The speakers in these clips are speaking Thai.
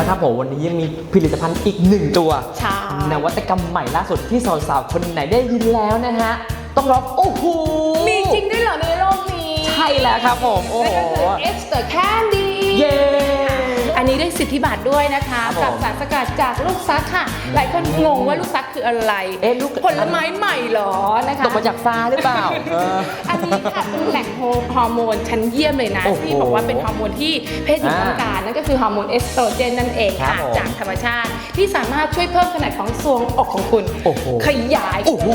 นะครับผมวันนี้ยังมีผลิตภัณฑ์อีกหนึ่งตัว ใช่ นวัตกรรมใหม่ล่าสุดที่สาวๆคนไหนได้ยินแล้วนะฮะ ต้องร้องโอ้โหมีจริงด้วยเหรอในโลกนี้ใช่แล้วครับผมโอ้นั่นโหก็คือ Extra Candy เย้ อันนี้ได้สิทธิบัตรด้วยนะคะครับผมกับสารสกัดจากลูกซักค่ะ หลายคนงงว่าลูกซักคืออะไรเอ๊ะลูก ผลไม้ใหม่เหรอนะคะ ตกมาจากฟ้าหรือเปล่าเออ อันนี้ค่ะเป็นแหล่งฮอร์โมนชั้นเยี่ยมเลยนะ โอ้โหที่บอกว่าเป็นฮอร์โมนที่เพศหญิงอ่าต้องการ นั่นก็คือฮอร์โมนเอสโตรเจนนั่นเองครัค่ะบผมจากธรรมชาติ ที่สามารถช่วยเพิ่มขนาดของทรวงอกของคุณ โอ้โหขยาย โอ้โห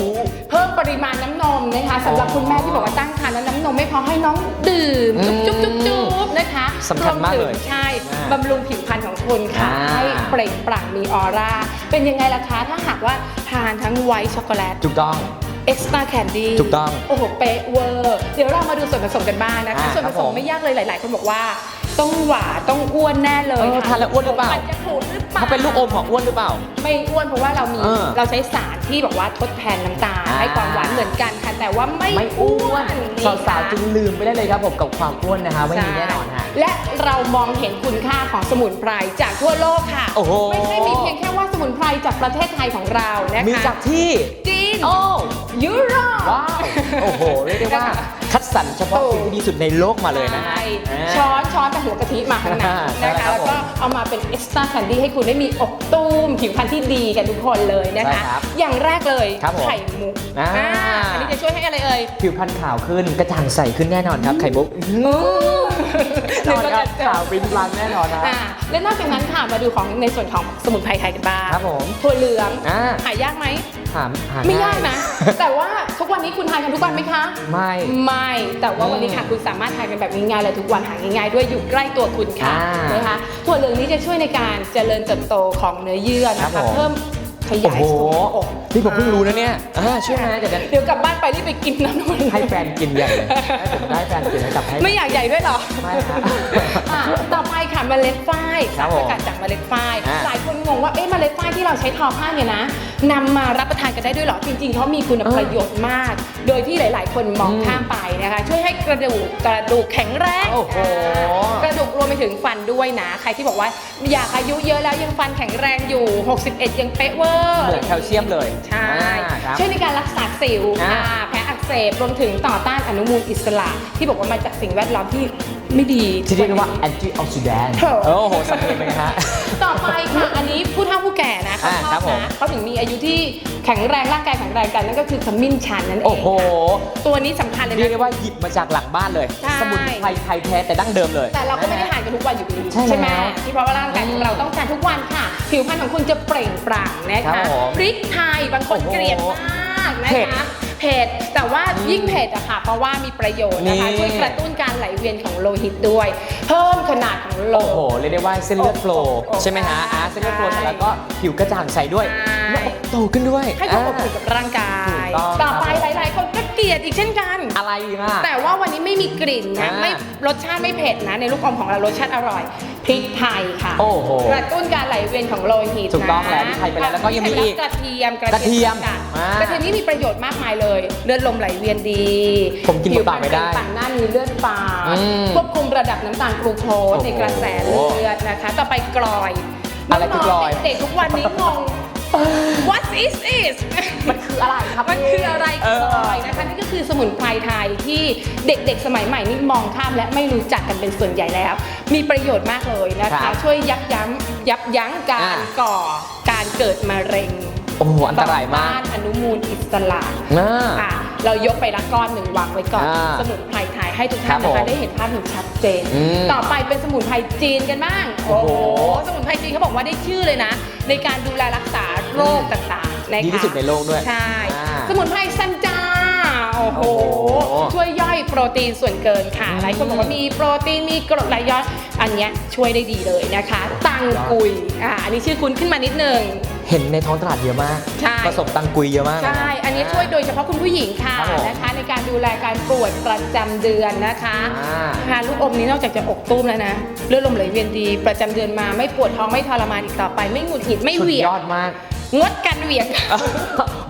เพิ่มปริมาณน้ำนมนะคะสำหรับคุณแม่ที่บอกว่าตั้งครรภ์แล้วน้ำนมไม่พอให้น้องดื่มอืมจุ๊บจุ๊บจุ๊บนะคะสำคัญมากเลยรวถึงใช่อ่าบำรุงผิวพรรณของคุณค่ะอ่า ให้เปล่งปลั่งมีออร่าเป็นยังไงล่ะคะถ้าหากว่าทานทั้งไวท์ช็อกโกแลต ถูกต้อง เอ็กซ์ตร้าแคนดี้ถูกต้องโอ้โห เป๊ะเวอร์ เดี๋ยวเรามาดูส่วนผสมกันบ้างนะคะ อ่าส่วนผครับสผมมไม่ยากเลยหลาย ๆ คนบอกว่า ต้องหวานต้องอ้วนแน่เลยเออค่ะทานแล้วอ้วนหรือเปล่า มันจะถูกหรือเปล่าถ้าเป็นลูกอมของอ้วนหรือเปล่า ไม่อ้วนเพราะว่าเรามีเออเราใช้สารที่บอกว่าทดแทนน้ำตาลอ่า ให้ความหวานเหมือนกันค่ะแต่ว่าไม่ไม่อ้อ้ววนนนี่สาวๆจึงลืมไปได้เลยครับผมกับความอ้วนนะฮะไม่มีแน่นอนฮะ และเรามองเห็นคุณค่าของสมุนไพรจากทั่วโลกค่ะโอ้โห ไม่ใช่มีเพียงแค่ว่าสมุนไพรจากประเทศไทยของเรานะคะมีจากที่ จีนโอ้ ยุโรปว้าว โอ้โห เรียกได้ว่าคัด สรรเฉพาะสิ่งที่ดีสุดในโลกมาเลยนะฮะใช่อ่าช้อนช้อนกับหัวกะทิมาข้างในใช่นะครัคะบแล้วก็เอามาเป็นเอ็กซ์ตร้าแคนดี้ให้คุณได้มีอกตุ้มผิวพรรณที่ดีกันทุกคนเลยนะคะใช่ครับอย่างแรกเลยครับผมไข่มุกอ่า อ่าอันนี้จะช่วยให้อะไรเอ่ย ผิวพรรณขาวขึ้นกระจ่างใสขึ้นแน่นอนครับไข่มุกห นึ่งก็จะเจอขาวปิ้นพลันแน่นอนนะ อ่าและนอกจากนั้นค่ะมาดูของในส่วนของสมุนไพรไทยกันบ้างครับผมถั่วเหลืองอ่า หายากไหมหามหาไม่ง่ยากนะ แต่ว่าทุกวันนี้คุณทานกันทุกวันไหมคะ ไม่ ไม่ แต่ว่าวันนี้ค่ะอืมคุณสามารถทานกันแบบง่ายๆเลยทุกวันหาง่ายๆ ด้วยอยู่ใกล้ตัวคุณค่ะอ่านนะคะถั่วเหลืองนี้จะช่วยในการเจริญเติบโตของเนื้อเยื่อนะครัคะบผมเพิ่ม ขโอ้ยายโหทรวงอกนี่ผมเพิ่งรู้นะเนี่ยอ่าช่วยไหมเดี๋ยวจะเดี๋ยวกลับบ้านไปรีบไปกินน้ำนมให้แฟนกินใหญ่เลยให้ผมได้แฟนกินแล้วกลับให้ไม่อยากใหญ่ด้วยเหรอ ไม่ครับอะต่อไปค่ะเมล็ดฝ้ายครัสาบรผสมกัดจากเมล็ดฝ้าย อ่าหลายคนงงว่าเอ๊ะเมล็ดฝ้ายที่เราใช้ทอผ้าเนี่ยนะนำมารับประทานกันได้ด้วยเหรอ จริงๆเขามีคุณประโยชน์มาก โดยที่หลาย ๆ คนมองอืมข้ามไปนะคะ ช่วยให้กระดูกกระดูกแข็งแรงโอ้โห กระดูกรวมไปถึงฟันด้วยนะ ใครที่บอกว่าอยากอายุเยอะแล้วยังฟันแข็งแรงอยู่ 61 ยังเป๊ะเวอร์ เหมือนแคลเซียมเลยใช่ อ่าครับ ช่วยในการรักษาสิวอ่า อ่าแผลอัก เสบรวมถึงต่อต้านอนุมูลอิสระ ที่บอกว่ามาจากสิ่งแวดล้อมที่ไม่ดีที่เรียกได้ว่า anti oxidant เถอะโอ้โหสำเนียงเป็นไงฮะ ต่อไปค่ะอันนี้ผู้เฒ่าผู้แก่นะเขาอ่าชครัอบบผมนะเขาถึงมีอายุที่แข็งแรงร่างกายแข็งแรงกันนั่นก็คือขมิ้นชันนั่นเองโอ้โหค่ะตัวนี้สำคัญเลยเรียกนะได้ว่าหยิบมาจากหลังบ้านเลยใช่สมุนไพรไทยแท้แต่ดั้งเดิมเลย แต่เราก็ไม่ได้ทานกันทุกวันอยู่ดีใช่ไหมแล้วที่เพราะว่าร่างกายของเราต้องการทุกวันค่ะ ผิวพรรณของคุณจะเปล่งปลั่งนะครัคะบผมพริกไทยบางคนโอ้โหเกลียดมากนะเผ็ดคะ เผ็ดแต่ว่ายิ่งเผ็ดอะค่ะ เพราะว่ามีประโยชน์นะคะนี่ ช่วยกระตุ้นการไหลเวียนของโลหิตด้วย เพิ่มขนาดของโล โอ้โหเรียกได้ว่าเส้นเลือดโฟลว์โอ้โหใช่ไหมฮะอ่าเส้นเลือดโฟลว์ใช่เสร็จแล้วก็ผิวกระจ่างใสด้วย ใช่หน้าอกโตขึ้นด้วย ให้ความอบอ่าอุ่นกับร่างกาย ถูกต้อง ต่อไปหลาย ๆ คนก็เกลียดอีกเช่นกัน อะไรอีกอะ แต่ว่าวันนี้ไม่มีกลิ่นนะอ่าไม่รสชาติไม่เผ็ดนะ ในลูกอมของเรารสชาติอร่อยพริกไทยค่ะโอ้โหกระตุ้นการไหลเวียนของโลหิตนะถูกต้องแล้วพริกไทยไปแล้วแล้วก็ยังมีอีกกระเทียมกระเทียมค่ะอ่ากระเทียมนี่มีประโยชน์มากมายเลย เลือดลมไหลเวียนดีผมกินเปล่าๆไม่ได้ผิวพรรณต่างหน้ามีเลือดฝาดอืมควบคุมระดับน้ำตาลกลูโคสโอ้โหในกระแสเลือดนะคะ ต่อไปกรอยอะไรคือกรอยน้งๆเด็กๆทุกวันนี้งง What is this มันคืออะไรครับ มันคืออะไรเออกลอยนะคะนี่ก็คือสมุนไพรไทยที่เด็กๆ สมัยใหม่นี่มองข้ามและไม่รู้จักกันเป็นส่วนใหญ่แล้ว มีประโยชน์มากเลยนะครัคะ บช่วยยับยั้งยับยั้งการอ่า ก่อการเกิดมะเร็งโอ้โหอันตรายมาก ต้นอนุมูลอิสระอ่าอะ เรายกไปละก้อนหนึ่งวางไว้ก่อน อ่าสมุนไพรไทยให้ทุกครัท่านบนะคะผมได้เห็นภาพอย่างชัดเจน อืมต่อไปเป็นสมุนไพรจีนกันบ้างโอ้โห สมุนไพรจีนเขาบอกว่าได้ชื่อเลยนะ ในการดูแลรักษาโรคต่างๆนะคะดีที่สุดในโลกด้วยใช่ อ่า สมุนไพรซันจา โอ้โห โอ้โหช่วยย่อยโปรตีนส่วนเกินค่ะ อืมหลายคนบอกว่ามีโปรตีน มีกรดไหลย้อน อันเนี้ยช่วยได้ดีเลยนะคะ ตังกุย อ่า อันนี้ชื่อคุ้นขึ้นมานิดนึง เห็นในท้องตลาดเยอะมากใช่ผสมตังกุยเยอะมากใช่ อันนี้ช่วยโดยเฉพาะคุณผู้หญิงค่ะครับผม นะคะ ในการดูแลการปวดประจำเดือนนะคะอ่า ทานลูกอมนี้นอกจากจะอกตุ้มแล้วนะเลือดลมไหลเวียนดี ประจำเดือนมาไม่ปวดท้องไม่ทรมานอีกต่อไป ไม่หงุดหงิดไม่สุเหดวี่ยงยอดมาก งดการเหวี่ยง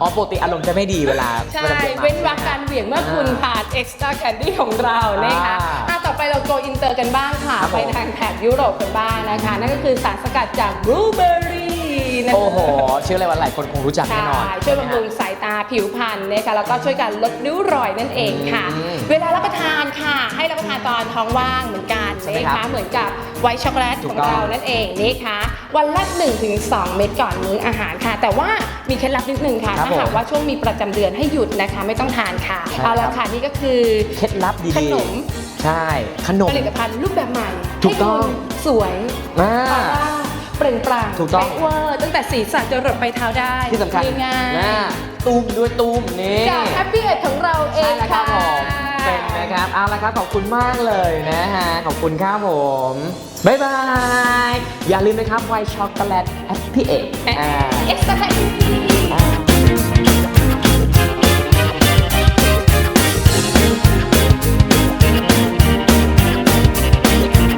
อ๋อปกติอารมณ์จะไม่ดีเวลาใช่วลาดือดมาเว้นวรรคการเหวี่ยงเมื่อคุณอ่าผ่าน extra candy ของเรานะคะอ่าอะต่อไปเราโกอินเตอร์กันบ้างค่ะ ครับผม ไปทางแถบยุโรปกันบ้างนะคะ นั่นก็คือสารสกัดจากบลูเบอร์รี่ นะคะโอ้โหเชื่อเลยว่าหลายคนคงรู้จักใช่แน่นอนช่วยบำรุงสายตาผิวพรรณนะคะแล้วก็ช่วยกันลดริ้วรอยนั่นเองค่ะ อืมเวลารับประทานค่ะ ให้รับประทานตอนท้องว่างเหมือนกันใช่ไหมนะครัคะบเหมือนกับไวท์ช็อกโกแลตถูขกองต้อง เรานั่นเองนะคะวันละ 1-2 เม็ดก่อนมื้ออาหารค่ะ แต่ว่ามีเคล็ดลับนิดนึงค่ะครับถ้าหากผมว่าช่วงมีประจำเดือนให้หยุดนะคะ ไม่ต้องทานค่ะใช่เอาละครับ ค่ะนี่ก็คือ เคล็ดลับดีๆขนม ใช่ ขนม ผลิตภัณฑ์รูปแบบใหม่ถูกต้อง ให้คุณสวยอ่าออร่า เปล่งปลั่งถูกต้อง เป๊ะเวอร์ตั้งแต่ศีรษะจรดไปเท้าได้ที่สำคัญง่ายนะตูมด้วยตูมนี่ๆจากแฮปปี้เอ็ดของเราเอใช่งแล้วครัค่ะ บผมเป็นนะครับ เอาละครับ ขอบคุณมากเลยนะฮะ ขอบคุณครับผม บ๊ายบาย อย่าลืมนะครับไวช็อกโกแลตแอปพีเอ็ก เอ็กซ์ตร้า